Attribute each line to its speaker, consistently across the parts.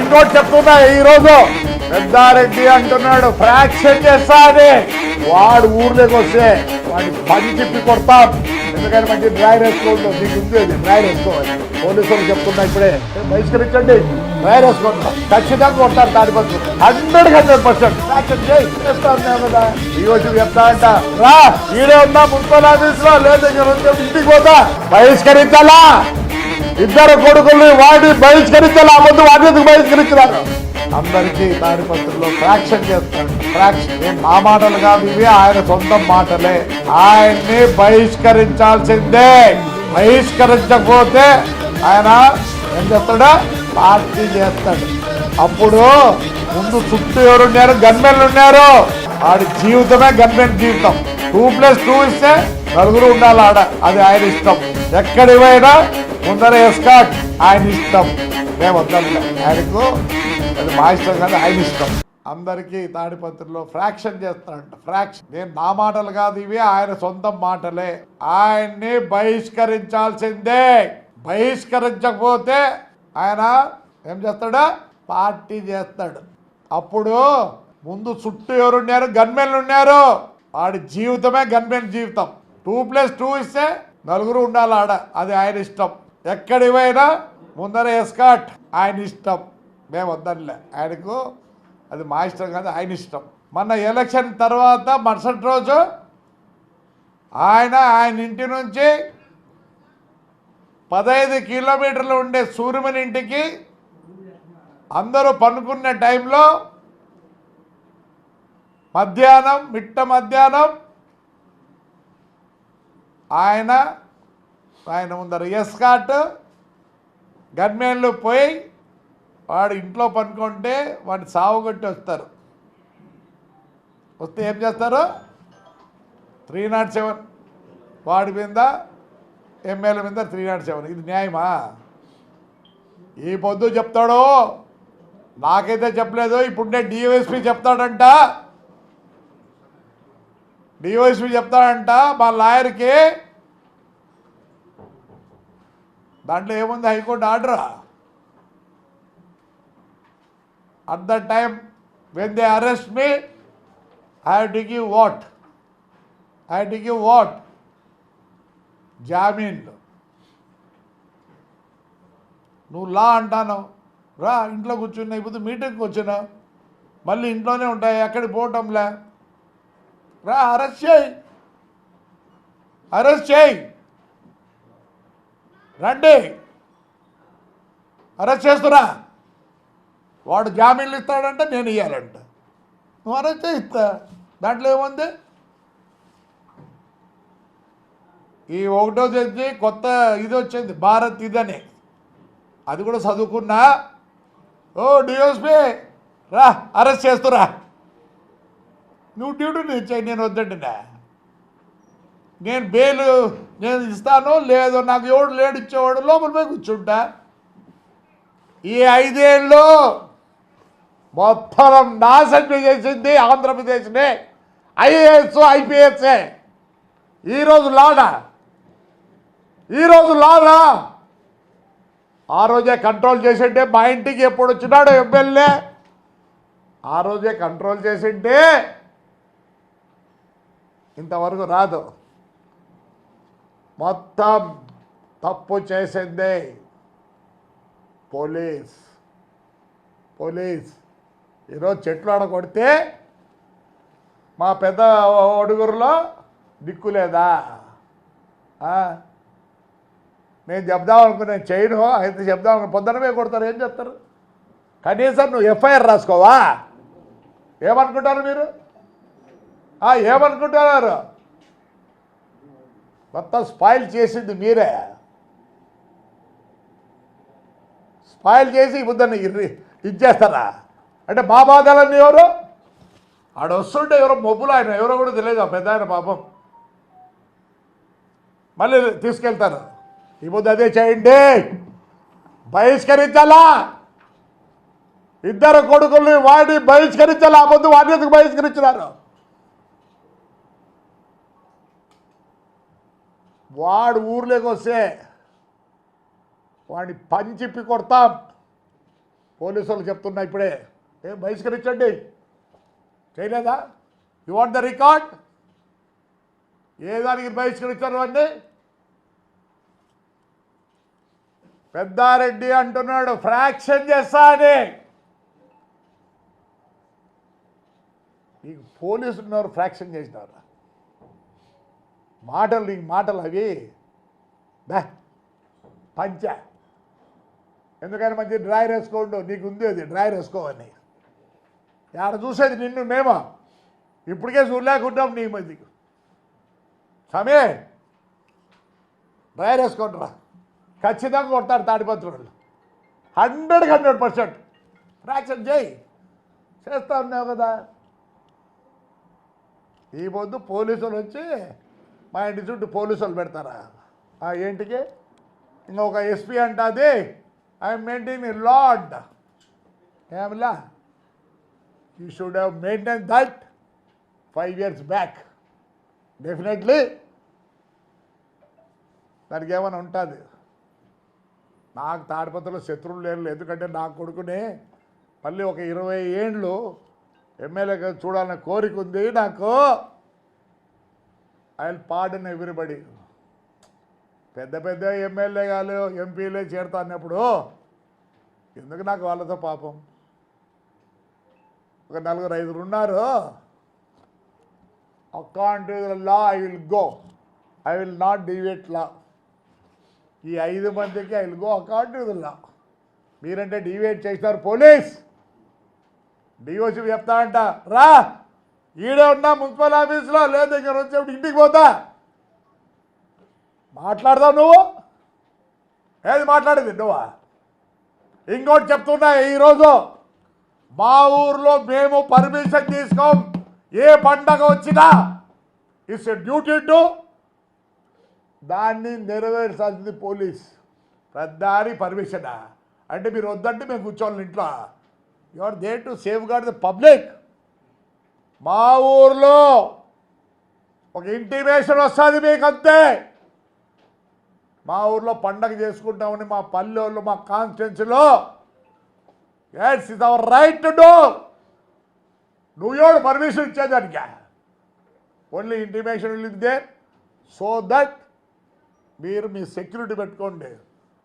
Speaker 1: ఇంకోటి చెప్తున్నా ఈ రోజు పెద్దారెడ్డి అంటున్నాడు ఫ్రాక్షన్ చేస్తా అని వాడు ఊర్లోకి వస్తే వాడిని పని చెప్పి కొడతాం. ఎందుకంటే మంచి డ్రైర్ వేసుకోండి నీకు ఉంది అది వేసుకోవాలి పోలీసులు చెప్తున్నా ఇప్పుడే. బహిష్కరించండి. డ్రైవర్ వేసుకుంటాం ఖచ్చితంగా కొడతారు దానికోసం హండ్రెడ్ హండ్రెడ్ పర్సెంట్. ఫ్రాక్షన్ చేస్తాను కదా. ఈ రోజు చెప్తా అంట రా ఈడే ఉందా మున్సిపల్ ఆఫీస్లో లేదు ఇంటికి పోతా. బహిష్కరించాలా? ఇద్దరు కొడుకుల్ని వాడి బహిష్కరించాలి ఆ ముందు వాటి ఎందుకు బహిష్కరించినారు అందరికీ తాడిపత్రిలో ఫ్రాక్షన్ చేస్తాడు. ఫ్రాక్షన్ ఏం మా మాటలు కాదు ఇవి ఆయన సొంత మాటలే. ఆయన్ని బహిష్కరించాల్సిందే. బహిష్కరించకపోతే ఆయన ఏం చేస్తాడు? పార్టీ చేస్తాడు. అప్పుడు ముందు చుట్టూ ఎవరున్నారు? గన్మెన్లు ఉన్నారు. ఆడి జీవితమే గన్మెన్ జీవితం. టూ ప్లస్ టూ ఇస్తే నలుగురు ఉండాలి ఆడ. అది ఆయన ఇష్టం. ఎక్కడ ఇవైనా ముందర ఎస్కాట్ ఆయన ఇష్టం. మేము వద్దాం ఆయనకు అది మా ఇష్టం కానీ ఆయన ఇష్టం. అందరికీ తాడిపత్రిలో ఫ్రాక్షన్ చేస్తారంట. ఫ్రాక్షన్. నేను నా మాటలు కాదు ఇవి ఆయన సొంత మాటలే. ఆయన్ని బహిష్కరించాల్సిందే. బహిష్కరించకపోతే ఆయన ఏం చేస్తాడు? పార్టీ చేస్తాడు. అప్పుడు ముందు చుట్టూ ఎవరున్నారు? గన్మెన్లు ఉన్నారు. వాడి జీవితమే గన్మెన్ జీవితం. టూ ప్లస్ టూ ఇస్తే నలుగురు ఉండాలి ఆడ. అది ఆయన ఇష్టం. ఎక్కడి పోయినా ముందర ఎస్కాట్ ఆయన ఇష్టం. మేము వద్దనిలే. ఆయనకు అది మా ఇష్టం కాదు ఆయన ఇష్టం. మన ఎలక్షన్ తర్వాత మరుసటి రోజు ఆయన ఆయన ఇంటి నుంచి పదహైదు కిలోమీటర్లు ఉండే సూర్యుని ఇంటికి అందరూ పనుకున్న టైంలో మధ్యాహ్నం మిట్ట మధ్యాహ్నం ఆయన ఆయన ముందర ఎస్కాట్ గన్మెన్లు పోయి వాడు ఇంట్లో పనుకుంటే వాడిని సావుగొట్టి వస్తారు. వస్తే ఏం చేస్తారు? త్రీ నాట్ సెవెన్ వాడి మీద ఎమ్మెల్యే మీద త్రీ నాట్ సెవెన్ ఇది న్యాయమా? ఈ పొద్దు చెప్తాడు? నాకైతే చెప్పలేదు. ఇప్పుడే డివైఎస్పీ చెప్తాడంట. డివైఎస్పీ చెప్తాడంట. మా లాయర్కి దాంట్లో ఏముంది high court ఆర్డరా? At the time when they arrest me I have to give what I have to give what జామీన్లు. నువ్వు లా అంటాను రా ఇంట్లో కూర్చున్నా ఇప్పుడు మీటింగ్కి వచ్చినా. మళ్ళీ ఇంట్లోనే ఉంటాయి? ఎక్కడికి పోవటంలే? రా అరెస్ట్ చేయి. అరెస్ట్ చేయి. రండి. అరెస్ట్ చేస్తున్నా. వాడు జామీన్లు ఇస్తాడంటే నేను ఇవ్వాలంట నువ్వు అరెస్ట్ చేయిస్తా దాంట్లో ఏముంది? ఈ ఒకటో తేదీ కొత్త ఇది వచ్చింది భారత్ ఇదని. అది కూడా చదువుకున్నా. ఓ డిఎస్పి రా అరెస్ట్ చేస్తురా నువ్వు డ్యూటీ ఇచ్చాయి నేను వద్దండినా నేను బెయిల్ నేను ఇస్తాను లేదు నాకు ఎవడు లేడు ఇచ్చేవాడు లోపల పోయి కూర్చుంటా. ఈ ఐదేళ్ళు మొత్తం నాశనం చేసింది ఆంధ్రప్రదేశ్ని ఐఏఎస్ ఐపీఎస్ఏ. ఈరోజు లాడా? ఈరోజు లాడా? ఆ రోజే కంట్రోల్ చేసింటే మా ఇంటికి ఎప్పుడు వచ్చినాడు ఎమ్మెల్యే? ఆ రోజే కంట్రోల్ చేసింటే ఇంతవరకు రాదు. మొత్తం తప్పు చేసింది పోలీస్. పోలీస్. ఈరోజు చెట్లు ఆడ కొడితే మా పెద్ద ఒడుగురులో దిక్కు లేదా? నేను చెప్దాం అనుకున్నా చేయను అయితే చెప్దాం అనుకున్నా పొద్దునమే కొడతారు ఏం చెప్తారు కనీసం నువ్వు ఎఫ్ఐఆర్ రాసుకోవా? ఏమనుకుంటారు మీరు? ఏమనుకుంటున్నారు? మొత్తం స్పాయిల్ చేసింది మీరే. స్పాయిల్ చేసి బుద్ధని ఇచ్చేస్తారా? అంటే మా బాధలన్నీ ఎవరు? ఆడ వస్తుంటే ఎవరో మొబ్బులు ఆయన ఎవరో కూడా తెలియదు ఆ పెద్ద ఆయన పాపం. మళ్ళీ తీసుకెళ్తారు. ఈ ముద్దు అదే చేయండి. బహిష్కరించాలా? ఇద్దరు కొడుకుల్ని వాడి బహిష్కరించాలా? ఆ ముందు వాడిని బహిష్కరించినారు? వాడు ఊర్లోకి వస్తే వాడిని పంచిప్పి కొడతాం. పోలీసు వాళ్ళు చెప్తున్నా ఇప్పుడే. ఏం బహిష్కరించండి. చేయలేదా? యు వాంట్ ద రికార్డ్ ఏ దానికి బహిష్కరించారు అండి పెద్దారెడ్డి అంటున్నాడు ఫ్రాక్షన్ చేస్తా అని. నీకు పోలీసులు ఉన్నారు ఫ్రాక్షన్ చేసినారు? మాటలు నీకు మాటలు అవి బా పంచ. ఎందుకని మంచి డ్రాయర్ వేసుకోండు. నీకు ఉంది అది డ్రాయర్ వేసుకోవని. ఆడ చూసేది నిన్ను మేమా? ఇప్పటికే చూడలేకుంటాం నీ మంది సమే డ్రైర్ వేసుకోండి రా. ఖచ్చితంగా కొడతాడు తాడిపత్రులు. హండ్రెడ్కి హండ్రెడ్ పర్సెంట్. ఫ్రాక్షన్ చేయి. చేస్తా ఉన్నావు కదా. ఈ పొద్దు పోలీసులు వచ్చి మా ఇంటి చుట్టూ పోలీసులు పెడతారా? ఆ ఏంటికి? ఇంకొక ఎస్పీ అంటుంది I maintain lord ఏమిలా you should have maintain that five years back definitely దానికి ఏమైనా ఉంటుంది? నాకు తాడిపత్రలో శత్రువులు లేరు ఎందుకంటే నా కొడుకుని మళ్ళీ ఒక ఇరవై ఏండ్లు ఎమ్మెల్యేగా చూడాలన్న కోరిక ఉంది నాకు. ఐ పార్డన్ ఎవ్రీబడి పెద్ద పెద్ద ఎమ్మెల్యేగాలు ఎంపీలే చేరుతా అన్నప్పుడు ఎందుకు నాకు వాళ్ళతో పాపం? ఒక నలుగురు ఐదుగురు ఉన్నారు. Account law I will go I will not deviate law ఈ ఐదు మందికి I will go account law. మీరంటే డివేట్ చేస్తారు పోలీస్. డిఓసి చెప్తా అంట రా. ఈడే ఉన్నా మున్సిపల్ ఆఫీస్లో లేదు ఇక్కడ వచ్చేప్పుడు ఇంటికి పోతా. మాట్లాడదావు నువ్వు? ఏది మాట్లాడేది నువ్వా? ఇంకోటి చెప్తున్నా ఈరోజు మా ఊర్లో మేము పర్మిషన్ తీసుకోం. ఏ పండగ వచ్చినా ఇట్స్ డ్యూటీ టు దాన్ని నెరవేర్చాల్సింది పోలీస్. ప్రధాని పర్మిషనా? అంటే మీరు వద్దంటే మేము కూర్చోవాలి ఇంట్లో. You are there to safeguard the public. మా ఊర్లో ఒక ఇంటిమేషన్ వస్తుంది మీకు అంతే మా ఊర్లో పండగ చేసుకుంటామని మా పల్లెళ్ళు మా కాన్స్టిట్యున్సీలో. It's is our right to do నువ్వు ఎవడు పర్మిషన్ ఇచ్చేదానికి only intimation will so that మీరు మీ సెక్యూరిటీ పెట్టుకోండి.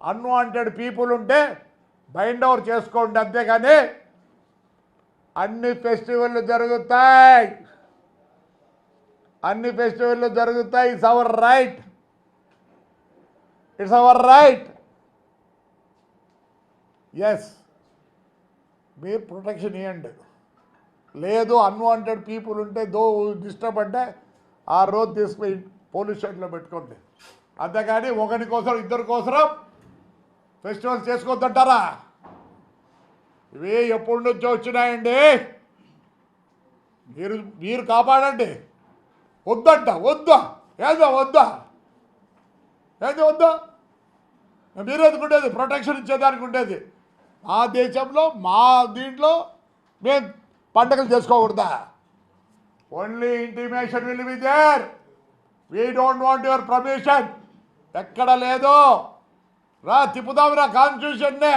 Speaker 1: అన్వాంటెడ్ పీపుల్ ఉంటే బైండ్ ఓవర్ చేసుకోండి అంతేగాని అన్ని ఫెస్టివల్లు జరుగుతాయి. అన్ని ఫెస్టివల్లు జరుగుతాయి. It's our right it's our right yes మీరు ప్రొటెక్షన్ ఇవ్వండి లేదు అన్వాంటెడ్ పీపుల్ ఉంటే దో డిస్టర్బ్ అంటే ఆ రోజు తీసుకుపోయి పోలీస్ స్టేషన్లో పెట్టుకోండి. అంతేకాని ఒకరి కోసం ఇద్దరి కోసం ఫెస్టివల్స్ చేసుకోవద్దంటారా? ఇవి ఎప్పటి నుంచో వచ్చినాయండి. మీరు మీరు కాపాడండి. వద్దంట వద్దా. ఏదో వద్దా. ఏదో వద్దా? మీరు ఎందుకుండేది ప్రొటెక్షన్ ఇచ్చేదానికి ఉండేది. మా దేశంలో మా దీంట్లో మేము పండగలు చేసుకోకూడదా? Only intimation will be there we don't want your permission ఎక్కడ లేదు. రా తిప్పుదాం రా కాన్స్టిట్యూషన్నే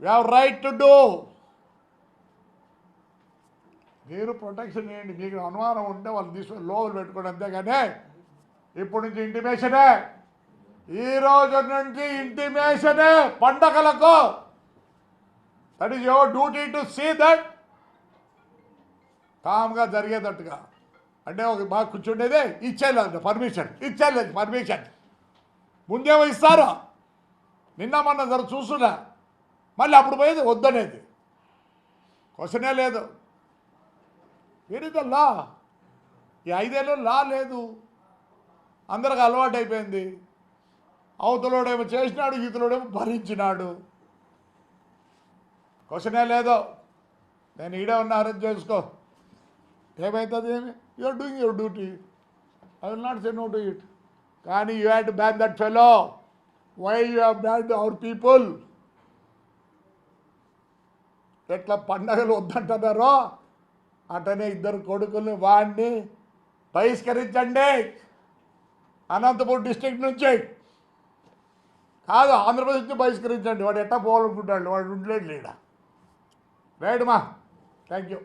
Speaker 1: we have right to do మీరు ప్రొటెక్షన్ చేయండి. మీకు అనుమానం ఉంటే వాళ్ళు తీసుకొని లోపల పెట్టుకోండి అంతేగానే ఇప్పటి నుంచి ఇంటిమేషనే ఈ రోజు నుంచి ఇంటిమేషనే పండగలకు. That is your duty to see that కామ్గా జరిగేటట్టుగా. అంటే ఒక బాగా కూర్చుండేదే ఇచ్చేయలేదు పర్మిషన్ ఇచ్చేయలేదు పర్మిషన్ ముందేమో ఇస్తారు? నిన్న మొన్న జర చూస్తున్నా. మళ్ళీ అప్పుడు పోయేది వద్దనేది. క్వశ్చనే లేదు. వెరీ లా ఈ ఐదేళ్ళు లా లేదు. అందరికి అలవాటు అయిపోయింది అవతలోడేమో చేసినాడు ఇతలోడేమో భరించినాడు. క్వశ్చనే లేదో. నేను ఈడే ఉన్న అరెంజ్ చేసుకో. ఏమవుతుంది ఏమి? You're doing your duty I will not say no to it కానీ you had ban that fellow why you have ban our people ఎట్లా పండగలు వద్దంటున్నారో అటనే ఇద్దరు కొడుకుల్ని వాడిని బహిష్కరించండి. అనంతపురం డిస్ట్రిక్ట్ నుంచి. కాదు ఆంధ్రప్రదేశ్ నుంచి బహిష్కరించండి. వాడు ఎట్టా పోవాలనుకుంటాడు? వాడు ఉండలేడు లేడా రైట్ మా థ్యాంక్ యూ